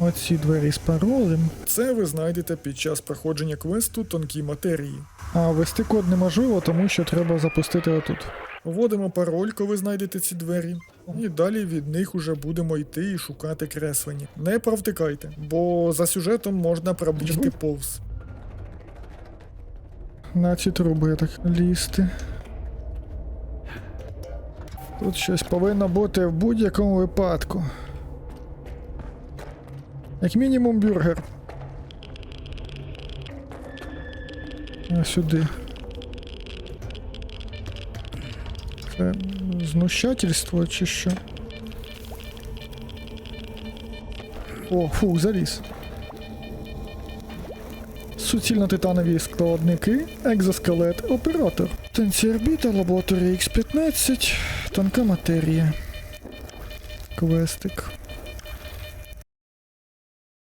Оці двері з паролем. Це ви знайдете під час проходження квесту тонкі матерії. А ввести код неможливо, тому що треба запустити отут. Вводимо пароль, коли знайдете ці двері, і далі від них уже будемо йти і шукати креслені. Не провтикайте, бо за сюжетом можна пробігти повз. На ці труби так лізти. Тут щось повинно бути в будь-якому випадку. Як мінімум бюргер. А сюди. Це знущательство чи що? О, фу, заліз. Суцільно-титанові складники, екзоскелет, оператор. Станція орбіта, лабораторія X15, тонка матерія. Квестик.